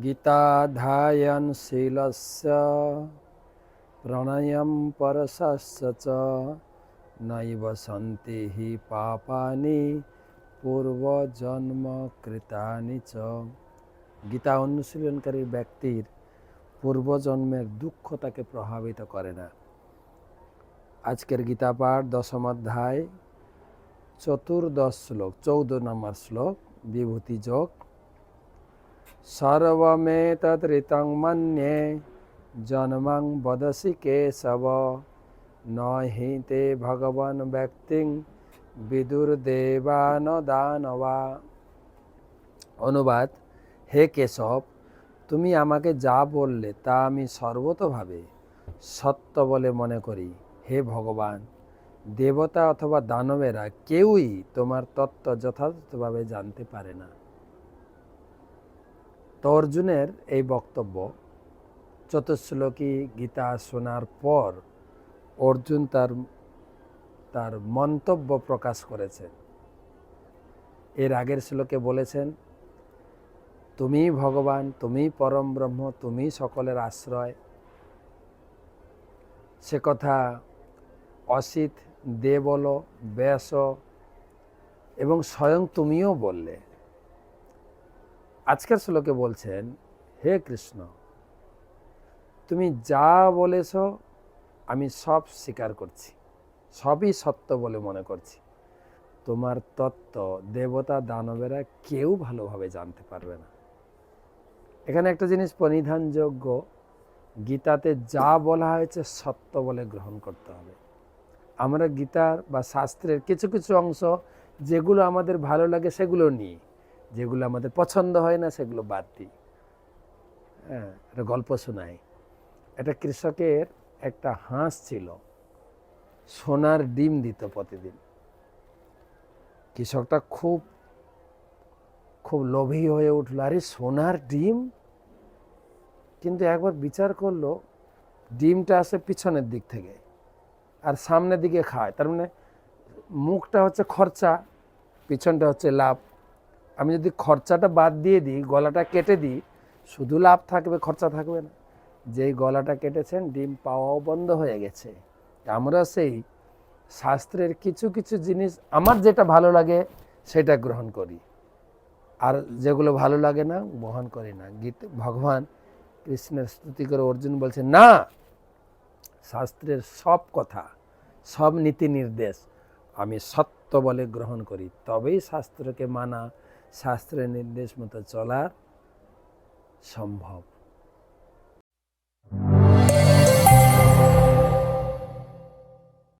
गीताध्यायनशीलस्य प्रणयं परशस्य च नैव सन्ति हि पापानि পূর্বজন্মকৃতানি চ গীতা অনুশীলনকারী ব্যক্তির পূর্বজন্মের দুঃখ তাকে প্রভাবিত করে না আজকের গীতা পাঠ দশম অধ্যায় চতুর্দশ শ্লোক চৌদ্দ নম্বর শ্লোক বিভূতি যোগ সর্বমেতদৃতং মন্যে জন্মং বদসি কেশব ন হি তে ভগবান ব্যক্তিং বিদুর দেবান দানবা অনুবাদ হে কেশব তুমি আমাকে যা বললে তা আমি সর্বতভাবে সত্য বলে মনে করি। হে ভগবান, দেবতা অথবা দানবেরা কেউই তোমার তত্ত্ব যথাযথভাবে জানতে পারে না। তো অর্জুনের এই বক্তব্য চতুশ্লোকী গীতা শোনার পর অর্জুন তার তার মন্তব্য প্রকাশ করেছেন। এর আগের শ্লোকে বলেছেন তুমি ভগবান তুমি পরম ব্রহ্ম তুমি সকলের আশ্রয়। সে কথা অসিত দে বলো ব্যাস এবং স্বয়ং তুমিও বললে। আজকের শ্লোকে বলছেন, হে কৃষ্ণ, তুমি যা বলেছ, আমি সব স্বীকার করছি। সবই সত্য বলে মনে করছি। তোমার তত্ত্ব দেবতা দানবেরা কেউ ভালোভাবে জানতে পারবে না। এখানে একটা জিনিস পরিধানযোগ্য, গীতাতে যা বলা হয়েছে সত্য বলে গ্রহণ করতে হবে। আমরা গীতার বা শাস্ত্রের কিছু কিছু অংশ, যেগুলো আমাদের ভালো লাগে সেগুলো নিই। যেগুলো আমাদের পছন্দ হয় না, সেগুলো বাদ দিই। হ্যাঁ একটা গল্প শোনাই। একটা কৃষকের একটা হাঁস ছিল। সোনার ডিম দিত প্রতিদিন। কৃষকটা খুব খুব লোভী হয়ে উঠল, আরে, সোনার ডিম? কিন্তু একবার বিচার করল, ডিমটা আসে পিছনের দিক থেকে আর সামনের দিকে খায়। তার মানে মুখটা হচ্ছে খরচা, পিছনটা হচ্ছে লাভ। আমি যদি খরচাটা বাদ দিয়ে দিই, গলাটা কেটে দিই, শুধু লাভ থাকবে, খরচা থাকবে না। যেই গলাটা কেটেছেন, ডিম পাওয়াও বন্ধ হয়ে গেছে। আমরা সেই শাস্ত্রের কিছু কিছু জিনিস আমার যেটা ভালো লাগে, সেটা গ্রহণ করি। আর যেগুলো ভালো লাগে না গ্রহণ করি না। গীত, ভগবান কৃষ্ণের স্তুতি করে অর্জুন বলছে না, শাস্ত্রের সব কথা, সব নীতি নির্দেশ আমি সত্য বলে গ্রহণ করি। তবেই শাস্ত্রকে মানা শাস্ত্রের নির্দেশ মতো চলার সম্ভব।